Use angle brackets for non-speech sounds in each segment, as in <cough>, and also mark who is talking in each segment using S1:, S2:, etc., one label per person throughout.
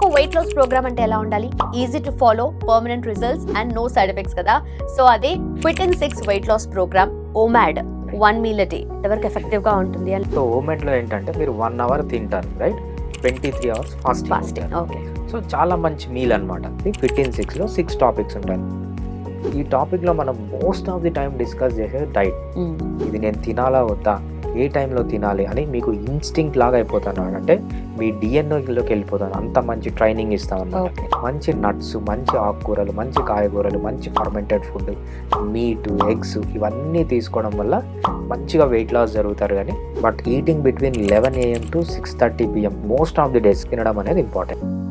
S1: ఒక wait loss programme అంటే ఎలా ఉండాలి? Easy to follow permanent results and no side effects కదా. సో అదే fit in six weight loss program OMAD one meal day ఎంతవరకు ఎఫెక్టివ్గా ఉంటుంది అని.
S2: సో ఓమెంట్లో ఏంటంటే మీరు వన్ అవర్ తింటారు right twenty three hours fasting
S1: fasting okay
S2: so చాలా మంచి మీల్ అనమాట ఫిఫ్టీన్ సిక్స్లో సిక్స్ టాపిక్స్ ఉంటాయి. ఈ టాపిక్లో మనం most of the time discuss చేసేది డైట్ ఇది నేను తినాలా వద్దా? ఏ టైంలో తినాలి అని మీకు ఇన్స్టింక్ట్ లాగా అయిపోతాను అంటే మీ డిఎన్ఓలోకి వెళ్ళిపోతాను అంత మంచి ట్రైనింగ్ ఇస్తాం అన్నమాట. మంచి నట్స్ మంచి ఆకుకూరలు మంచి కాయగూరలు మంచి ఫర్మెంటెడ్ ఫుడ్ మీట్ ఎగ్స్ ఇవన్నీ తీసుకోవడం వల్ల మంచిగా వెయిట్ లాస్ జరుగుతారు కానీ but eating between eleven AM to six thirty PM most of the days తినడం అనేది important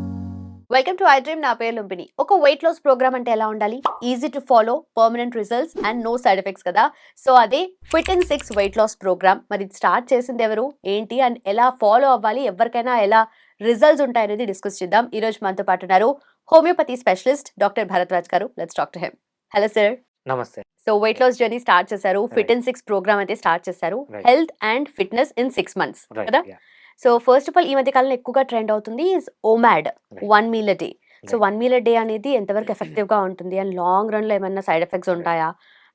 S1: welcome to I dream నా పేరు లుంపిని ఒక వెయిట్ లాస్ ప్రోగ్రామ్ అంటే ఎలా ఉండాలి? Easy to follow permanent results and no side effects కదా? సో అదే fit in six weight loss program మరి స్టార్ట్ చేసింది ఎవరు? ఏంటి? అండ్ ఎలా ఫాలో అవ్వాలి? ఎవరికైనా ఎలా రిజల్ట్స్ ఉంటాయనేది డిస్కస్ చేద్దాం. ఈ రోజు మనతో పాటు ఉన్నారు హోమియోపతి స్పెషలిస్ట్ డాక్టర్ భరద్వాజ్ గారు. లెట్స్ డాక్టర్ హెమ్ హలో సార్
S2: నమస్తే.
S1: So weight loss journey start చేశారు. ఫిట్. ఇన్ సిక్స్ ప్రోగ్రామ్ అయితే స్టార్ట్ చేశారు. Health and fitness in six months కదా? సో ఫస్ట్ ఆఫ్ ఆల్ ఈ మధ్య కాలంలో ఎక్కువగా ట్రెండ్ అవుతుంది OMAD
S2: Right.
S1: One meal day so. One meal day అనేది ఎంతవరకు ఎఫెక్టివ్గా ఉంటుంది? అండ్ లాంగ్ రన్లో ఏమైనా సైడ్ ఎఫెక్ట్స్ ఉంటాయా?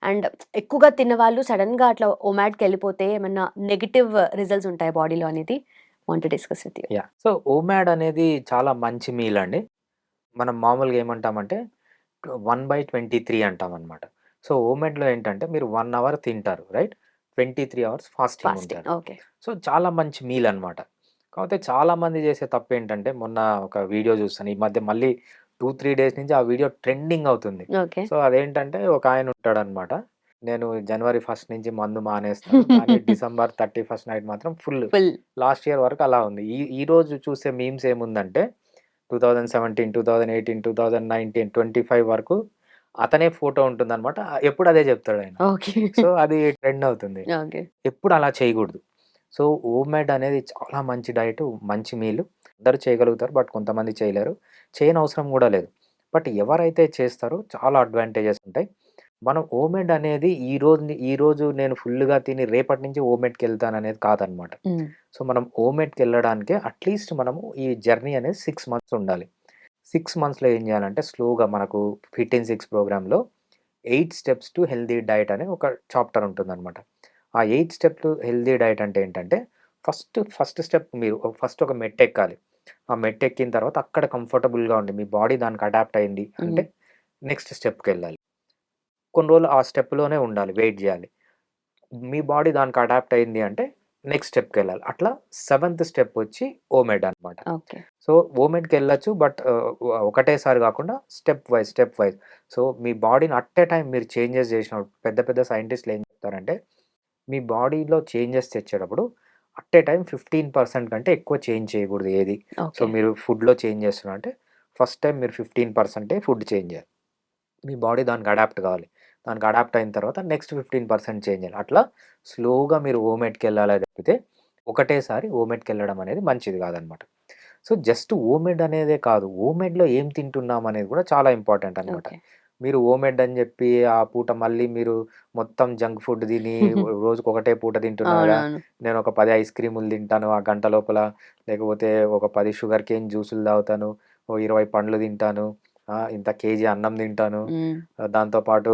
S1: అండ్ ఎక్కువగా తిన్న వాళ్ళు సడన్గా అట్లా ఓమాడ్కి వెళ్ళిపోతే ఏమైనా నెగిటివ్ రిజల్ట్స్ ఉంటాయి బాడీలో అనేది? Want discuss with you
S2: so OMAD అనేది చాలా మంచి మీల్ అండి. మనం మామూలుగా ఏమంటామంటే వన్ బై ట్వంటీ త్రీ అంటాం అనమాట సో ఓమెడ్లో ఏంటంటే మీరు వన్ అవర్ తింటారు right twenty three hours fasting ఉంటారు.
S1: ఓకే
S2: సో చాలా మంచి మీల్ అనమాట కాకపోతే చాలా మంది చేసే తప్పు ఏంటంటే మొన్న ఒక వీడియో చూస్తాను. ఈ మధ్య మళ్ళీ టూ త్రీ డేస్ నుంచి ఆ వీడియో ట్రెండింగ్ అవుతుంది. సో అదేంటంటే ఒక ఆయన ఉంటాడు అనమాట నేను జనవరి ఫస్ట్ నుంచి మందు మానేస్తాను. కానీ <laughs> డిసెంబర్ థర్టీ ఫస్ట్ నైట్ మాత్రం ఫుల్. లాస్ట్ ఇయర్ వరకు అలా ఉంది. ఈ ఈ రోజు చూసే మీమ్స్ ఏముందంటే two thousand seventeen two thousand eighteen two thousand nineteen twenty five వరకు అతనే ఫోటో ఉంటుందన్నమాట ఎప్పుడు అదే చెప్తాడు ఆయన.
S1: ఓకే.
S2: సో అది ట్రెండ్ అవుతుంది. ఎప్పుడు అలా చేయకూడదు. సో ఓమెడ్ అనేది చాలా మంచి డైట్ మంచి మీల్. అందరూ చేయగలుగుతారు బట్ కొంతమంది చేయలేరు. చేయని అవసరం కూడా లేదు. బట్ ఎవరైతే చేస్తారో చాలా అడ్వాంటేజెస్ ఉంటాయి. మనం ఓమెడ్ అనేది ఈ రోజు ఈ రోజు నేను ఫుల్గా తిని రేపటి నుంచి ఓమెడ్కి వెళ్తాను అనేది కాదనమాట. సో మనం ఓమెట్కి వెళ్ళడానికే అట్లీస్ట్ మనము ఈ జర్నీ అనేది సిక్స్ మంత్స్ ఉండాలి. సిక్స్ మంత్స్లో ఏం చేయాలంటే స్లోగా మనకు ఫిట్ ఇన్ సిక్స్ ప్రోగ్రాంలో eight steps to healthy diet అనే ఒక చాప్టర్ ఉంటుందన్నమాట ఆ eight step to healthy diet అంటే ఏంటంటే ఫస్ట్ ఫస్ట్ స్టెప్ మీరు ఫస్ట్ ఒక మెట్ ఎక్కాలి ఆ మెట్ ఎక్కిన తర్వాత అక్కడ కంఫర్టబుల్గా ఉండి మీ బాడీ దానికి అడాప్ట్ అయింది అంటే నెక్స్ట్ స్టెప్కి వెళ్ళాలి. కొన్ని రోజులు ఆ స్టెప్లోనే ఉండాలి వెయిట్ చేయాలి. మీ బాడీ దానికి అడాప్ట్ అయింది అంటే నెక్స్ట్ స్టెప్కి వెళ్ళాలి. అట్లా సెవెంత్ స్టెప్ వచ్చి ఓమెడ్ అనమాట సో ఓమెడ్కి వెళ్ళొచ్చు బట్ ఒకటేసారి కాకుండా step wise step wise. So మీ బాడీని అట్ ఏ టైం మీరు చేంజెస్ చేసినప్పుడు పెద్ద పెద్ద సైంటిస్టులు ఏం చెప్తారంటే మీ బాడీలో changes తెచ్చేటప్పుడు at a time fifteen percent కంటే ఎక్కువ చేంజ్ చేయకూడదు ఏది. సో మీరు ఫుడ్లో చేంజ్ చేస్తున్నారు అంటే ఫస్ట్ టైం మీరు ఫిఫ్టీన్ పర్సెంటే ఫుడ్ చేంజ్ చేయాలి. మీ బాడీ దానికి అడాప్ట్ కావాలి. దానికి అడాప్ట్ అయిన తర్వాత నెక్స్ట్ ఫిఫ్టీన్ పర్సెంట్ చేంజ్ చేయాలి. అట్లా స్లోగా మీరు ఓమెట్కి వెళ్ళాలి తప్పితే ఒకటేసారి ఓమెట్కి వెళ్ళడం అనేది మంచిది కాదనమాట. సో జస్ట్ ఓమెడ్ అనేదే కాదు. ఓమెడ్లో ఏం తింటున్నాం అనేది కూడా చాలా ఇంపార్టెంట్ అనమాట. మీరు ఓమెడ్ అని చెప్పి ఆ పూట మళ్ళీ మీరు మొత్తం జంక్ ఫుడ్ తిని <laughs> రోజుకు ఒకటే పూట తింటున్నారా నేను ఒక పది ఐస్ క్రీములు తింటాను ఆ గంట లోపల. లేకపోతే ఒక పది షుగర్ కేన్ జ్యూసులు తాగుతాను. ఓ ఇరవై పండ్లు తింటాను. ఇంత కేజీ అన్నం తింటాను. దాంతోపాటు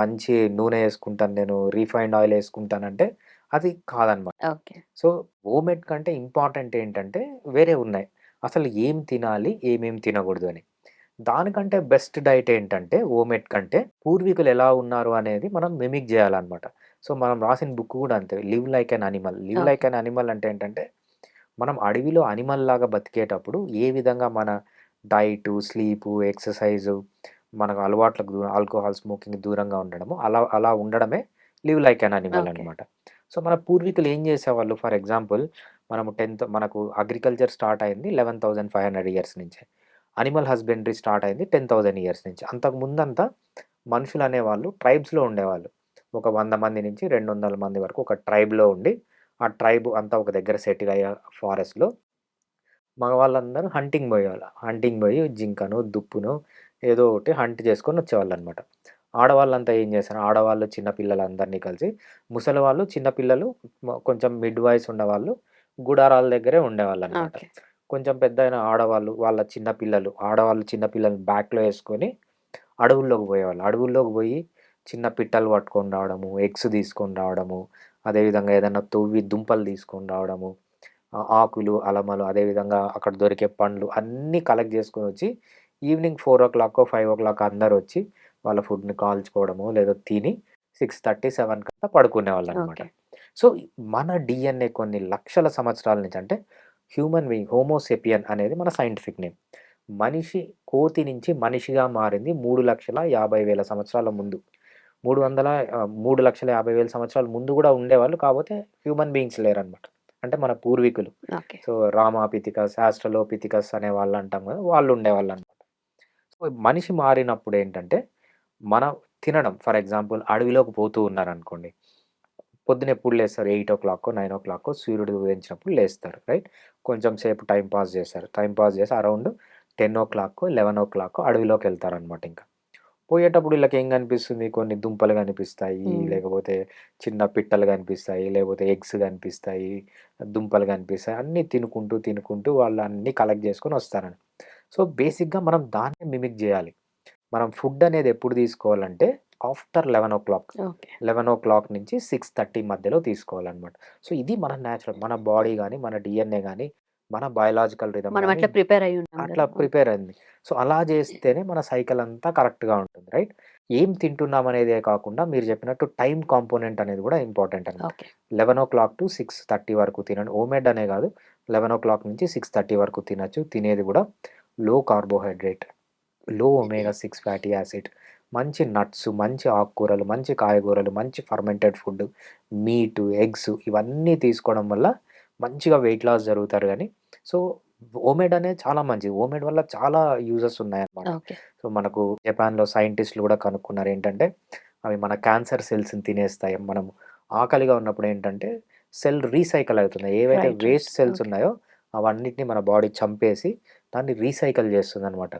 S2: మంచి నూనె వేసుకుంటాను నేను. రీఫైండ్ ఆయిల్ వేసుకుంటానంటే అది కాదనమాట. సో ఓమెడ్ కంటే ఇంపార్టెంట్ ఏంటంటే వేరే ఉన్నాయి. అసలు ఏం తినాలి ఏమేం తినకూడదు అని. దానికంటే బెస్ట్ డైట్ ఏంటంటే ఓమెడ్ కంటే పూర్వీకులు ఎలా ఉన్నారు అనేది మనం మిమిక్ చేయాలన్నమాట. సో మనం రాసిన బుక్ కూడా అంతే. Live like an animal. Live like an animal అంటే ఏంటంటే మనం అడవిలో అనిమల్ లాగా బతికేటప్పుడు ఏ విధంగా మన డైట్ స్లీపు ఎక్సర్సైజు మనకు అలవాట్లకు దూరం ఆల్కహాల్ స్మోకింగ్ దూరంగా ఉండడము అలా అలా ఉండడమే లివ్ లైక్ అన్ అనిమల్. అనమాట సో మన పూర్వీకులు ఏం చేసేవాళ్ళు? ఫర్ ఎగ్జాంపుల్ మనము టెన్త్ మనకు అగ్రికల్చర్ స్టార్ట్ అయింది eleven thousand five hundred years నుంచి. అనిమల్ హస్బెండరీ స్టార్ట్ అయింది టెన్ థౌజండ్ ఇయర్స్ నుంచి. అంతకు ముందంతా మనుషులు అనేవాళ్ళు ట్రైబ్స్లో ఉండేవాళ్ళు. ఒక వంద మంది నుంచి రెండు వందల మంది వరకు ఒక ట్రైబ్లో ఉండి ఆ ట్రైబ్ అంతా ఒక దగ్గర సెటిల్ అయ్యే ఫారెస్ట్లో మగవాళ్ళందరూ హంటింగ్ పోయేవాళ్ళు. హంటింగ్ పోయి జింకను దుప్పును ఏదో ఒకటి హంట్ చేసుకొని వచ్చేవాళ్ళు అనమాట ఆడవాళ్ళంతా ఏం చేస్తారు ఆడవాళ్ళు చిన్నపిల్లలందరినీ కలిసి ముసలి వాళ్ళు చిన్నపిల్లలు కొంచెం మిడ్ వాయిస్ ఉన్నవాళ్ళు గుడారాల దగ్గరే ఉండేవాళ్ళు అనమాట కొంచెం పెద్దయిన ఆడవాళ్ళు, వాళ్ళ చిన్న పిల్లలు, ఆడవాళ్ళు చిన్న పిల్లల్ని బ్యాక్‌లో యేసుకొని అడవుల్లోకి పోయేవాళ్ళు. అడవుల్లోకి పోయి చిన్న పిట్టలు పట్టుకొని రావడము, ఎగ్స్ తీసుకొని రావడము, అదేవిధంగా ఏదన్నా తవ్వి దుంపలు తీసుకొని రావడము, ఆకులు, అలమలు అదేవిధంగా అక్కడ దొరికే పండ్లు అన్నీ కలెక్ట్ చేసుకొనొచ్చి ఈవినింగ్ 4:00కో, 5:00 అందరొచ్చి వాళ్ళ ఫుడ్‌ని కాల్చుకోవడమో లేదా తిని 6:30, 7 కంతా పడుకునేవాళ్ళనమాట.
S1: ఓకే.
S2: సో, మన డీఎన్ఏ కొన్ని లక్షల సంవత్సరాల నుంచి అంటే హ్యూమన్ బీయింగ్ హోమో సేపియన్ అనేది మన సైంటిఫిక్ నేమ్. మనిషి కోతి నుంచి మనిషిగా మారింది 3,50,000 సంవత్సరాల ముందు. 300 ఆహ్, 3,50,000 సంవత్సరాల ముందు గూడా ఉండేవాళ్ళు. కాపోతే హ్యూమన్ బీయింగ్స్ లేరనమాట. అంటే మన పూర్వీకులు. సో, రామాపిథికస్, ఆస్ట్రలోపిథికస్ అనే వాళ్ళు అంటాం గదా! వాళ్ళు ఉండేవాళ్ళనమాట. సో, మనిషి మారినప్పుడేంటంటే మనం తినడం ఫర్ ఎగ్జాంపుల్ అడవిలోకి పోతూ ఉన్నారనుకోండి. పొద్దున ఎప్పుడు లేస్తారు? 8:00కో, 9:00కో సూర్యుడు ఉదయించినప్పుడు లేస్తారు. రైట్? కొంచెం సేపు టైమ్ పాస్ చేస్తారు. టైమ్ పాస్ చేసి అరౌండ్ 10:00కో, 11:00కో అడవిలోకెళ్తారనమాట ఇంక. పోయేటప్పుడు ఈళ్ళకేం కనిపిస్తుంది? కొన్ని దుంపలు కనిపిస్తాయి. లేకపోతే చిన్న పిట్టలు కనిపిస్తాయి, లేకపోతే ఎగ్స్ కనిపిస్తాయి, దుంపలు కనిపిస్తాయి. అన్నీ తినుకుంటూ, తినుకుంటూ వాళ్ళు అన్నీ కలెక్ట్ చేసుకొని వస్తారండి. సో, బేసిక్‌గా మనం దాన్నే మిమిక్ జేయాలి. మనం ఫుడ్ అనేది ఎప్పుడు తీసుకోవాలంటే ఆఫ్టర్ 11:00
S1: ఓకే.
S2: 11:00 నుంచి 6:30 మధ్యలో తీసుకోవాలనమాట. సో, ఇది మన న్యాచురల్ మన బాడీ గాని, మన డీఎన్ఏ గాని, మన బయోలాజికల్
S1: అట్లా ప్రిపేర్ అయ్యి
S2: అట్లా! ప్రిపేర్ అయింది. సో, అలా చేస్తేనే మన సైకిల్ అంతా కరెక్ట్‌గా ఉంటుంది. రైట్? ఏం తింటున్నాం అనేదే కాకుండా మీరు చెప్పినట్టు టైమ్ కాంపోనెంట్ అనేది కూడా ఇంపార్టెంట్ అనమాట.
S1: ఓకే.
S2: 11:00-6:30 వరకు తినండి. హోమ్‌మేడ్ అనే కాదు 11:00 నుంచి 6:30 వరకు తినొచ్చు. తినేది కూడా low carbohydrate, low omega 6 fatty acid, మంచి నట్స్, మంచి ఆకుకూరలు, మంచి కాయగూరలు, మంచి ఫర్మెంటెడ్ ఫుడ్, మీట్, ఎగ్స్ ఇవన్నీ తీసుకోవడం వల్ల మంచిగా వెయిట్ లాస్ జరుగుతారు గానీ, సో, హోమ్‌మేడ్ అనేది చాలా మంచిది. హోమ్‌మేడ్ వల్ల చాలా యూజెస్ ఉన్నాయన్నమాట.
S1: ఓకే.
S2: సో, మనకు జపాన్‌లో సైంటిస్ట్‌లు కూడా కనుక్కున్నారు ఏంటంటే, అవి మన క్యాన్సర్ సెల్స్‌ని తినేస్తాయి. మనం ఆకలిగా ఉన్నప్పుడు ఏంటంటే సెల్ రీసైకిల్ అవుతుంది. ఏవైతే. Waste cells. ఉన్నాయో అవన్నిటిని మన బాడీ చంపేసి దాన్ని రీసైకిల్ చేస్తుందనమాట.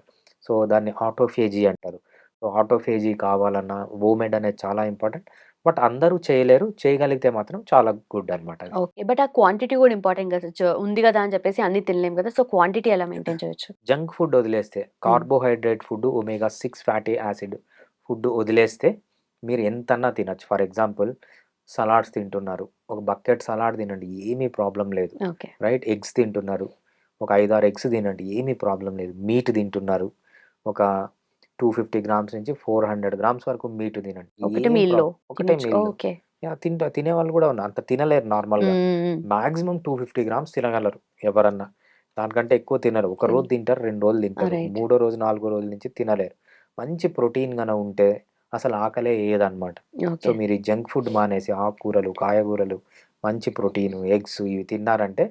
S2: సో, దాన్ని ఆటోఫేజీ అంటారు. సో, ఆటోఫేజీ కావాలన్నా హోమ్‌మేడ్ అనేది చాలా ఇంపార్టెంట్. బట్ అందరూ చేయలేరు. చేయగలిగితే మాత్రం చాలా గుడ్ అనమాట.
S1: ఓకే. బట్ ఆ క్వాంటిటీ కూడా ఇంపార్టెంట్ కదా! చ ఉంది గదా! అని చెప్పేసి అన్నీ తినలేం కదా! సో, క్వాంటిటీ ఎలా మెయింటైన్ చేయొచ్చు?
S2: జంక్ ఫుడ్ వదిలేస్తే. Carbohydrate food, omega 6 fatty acid food వదిలేస్తే మీరు ఎంతన్నా తినొచ్చు. ఫర్ ఎగ్జాంపుల్ సలాడ్స్ తింటున్నారు. ఒక బకెట్ సలాడ్ తినండి. ఏమీ ప్రాబ్లమ్ లేదు.
S1: ఓకే.
S2: రైట్? ఎగ్స్ తింటున్నారు. ఒక 5, 6 ఎగ్స్ తినండి. ఏమీ ప్రాబ్లమ్ లేదు. మీట్ తింటున్నారు. ఒక 250 గ్రామ్స్ నుంచి 400 గ్రామ్స్ వరకు మీట్ తినండి.
S1: ఒకటే మీల్‌లో
S2: ఒకటే.
S1: ఓకే.
S2: యాహ్! తింటా తినేవాళ్ళు కూడా ఉన్నారు. అంత తినలేరు నార్మల్‌గా. మాక్సిమం 250 గ్రామ్స్ తినగలరు ఎవరన్నా. దానికంటే ఎక్కువ తినరు. ఒక రోజు. తింటారు, 2 రోజులు! తింటారు. మూడో రోజు, నాలుగో రోజు నుంచి తినలేరు. మంచి ప్రోటీన్ గన ఉంటే అసలు ఆకలే ఎయదనమాట. సో. మీరు ఈ జంక్ ఫుడ్ మానేసి ఆకుకూరలు, కాయగూరలు, మంచి ప్రోటీన్, ఎగ్స్ ఇవి తిన్నారంటే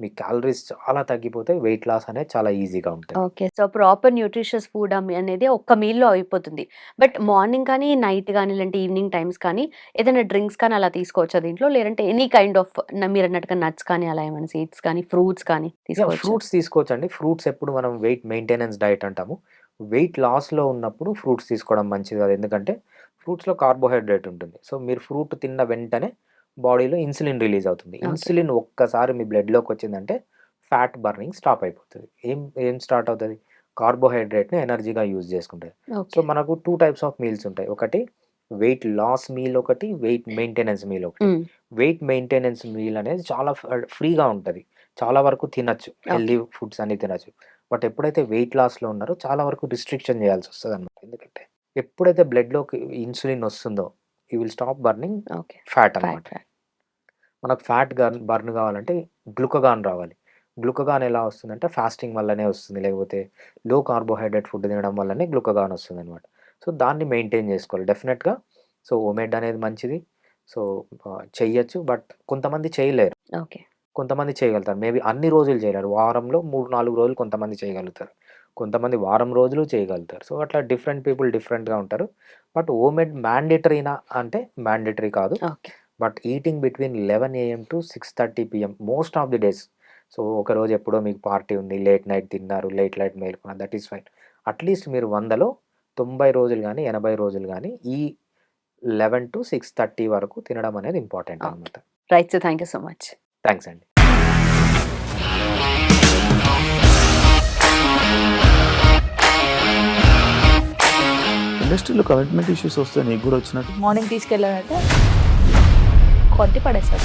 S2: మీ క్యాలరీస్ చాలా తగ్గిపోతాయి. వెయిట్ లాస్ అనేది చాలా ఈజీగా ఉంటది.
S1: Okay. So, proper nutritious food అనేది ఒక్క మీల్‌లో అయిపోతుంది. బట్ మార్నింగ్ కానీ, నైట్ గానీ, లేదంటే ఈవినింగ్ టైమ్స్ కానీ ఏదైనా డ్రింక్స్ కానీ అలా తీసుకోవచ్చా దీంట్లో? లేదంటే ఎనీ కైండ్ ఆఫ్ న మీరన్నట్టుగా నట్స్ కానీ అలా ఏమైనా సీడ్స్ కానీ, ఫ్రూట్స్ కానీ! తీసుకోవచ్చా?
S2: ఫ్రూట్స్ తీసుకోవచ్చండి. ఫ్రూట్స్ ఎప్పుడు మనం వెయిట్ మెయింటెనెన్స్ డైట్ అంటాము. వెయిట్ లాస్‌లో ఉన్నప్పుడు ఫ్రూట్స్ తీసుకోవడం మంచిది కాదు. ఎందుకంటే ఫ్రూట్స్‌లో కార్బోహైడ్రేట్ ఉంటుంది. సో, మీరు ఫ్రూట్ తిన్న వెంటనే బాడీలో ఇన్సులిన్ రిలీజ్ అవుతుంది. ఇన్సులిన్ ఒక్కసారి మీ బ్లడ్‌లోకి వచ్చిందంటే ఫ్యాట్ బర్నింగ్ స్టాప్ అయిపోతది. ఏం ఏం స్టార్ట్ అవుతది? కార్బోహైడ్రేట్‌ని ఎనర్జీగా యూజ్ చేసుకుంటది. సో. మనకు 2 టైప్స్ ఆఫ్ మీల్స్ ఉంటాయి. ఒకటి వెయిట్ లాస్ మీల్ ఒకటి, వెయిట్ మెయింటెనెన్స్ మీల్ ఒకటి. వెయిట్ మెయింటెనెన్స్ మీల్ అనేది చాలా ఫ్రీగా ఉంటది. చాలా వరకు తినొచ్చు.
S1: ఓకే.
S2: ఫుడ్స్ అన్నీ తినొచ్చు. బట్ ఎప్పుడైతే వెయిట్ లాస్‌లో ఉన్నారో చాలా వరకు రిస్ట్రిక్షన్ చేయాల్సొస్తదనమాట. ఎందుకంటే ఎప్పుడైతే బ్లడ్‌లోకి ఇన్సులిన్ వస్తుందో you will stop burning. Fat. అనమాట. మనకు ఫ్యాట్ బర్న్ కావాలంటే గ్లూకగాన్ రావాలి. గ్లూకగాన్ ఎలా వస్తుందంటే ఫాస్టింగ్ వల్లనే వస్తుంది. లేకపోతే లో కార్బోహైడ్రేట్ ఫుడ్ తినడం వల్లనే గ్లూకగాన్ వస్తుందనమాట. సో, దాన్ని మెయింటైన్ చేసుకోవాలి. డెఫినిట్‌గా సో, హోమ్‌మేడ్ అనేది మంచిది. సో, చెయ్యొచ్చు. బట్ కొంతమంది చేయలేరు.
S1: ఓకే.
S2: కొంతమంది చేయగలుగుతారు. మేబీ అన్ని రోజులు చేయలేరు. వారంలో 3, 4 రోజులు కొంతమంది చేయగలుగుతారు. కొంతమంది వారం రోజులు చేయగలుగుతారు. సో, అట్లా డిఫరెంట్ పీపుల్ డిఫరెంట్‌గా ఉంటారు. బట్ హోమ్‌మేడ్ మ్యాండేటరీనా అంటే మ్యాండేటరీ కాదు. But eating between 11 AM to 6:30 PM most of the days. So, ఒకరోజు ఎప్పుడో మీకు పార్టీ ఉంది. లేట్ నైట్ తిన్నారు. Late night మేలుకున్నారు. That is fine. At least మీరు 100లో 90 రోజులు గాని, 80 రోజులు గాని ఈ 11-6:30 వరకు తినడం అనేది ఇంపార్టెంట్. అనమాట.
S1: Right. So, thank you so much.
S2: Thanks అండి.
S3: ఇండస్ట్రీలో కమిట్మెంట్ ఇష్యూస్ వస్తే నీకు కూడా వచ్చినట్టు?
S4: మార్నింగ్ తీసుకెళ్ళానంటే
S5: కొద్ది పడేసాడు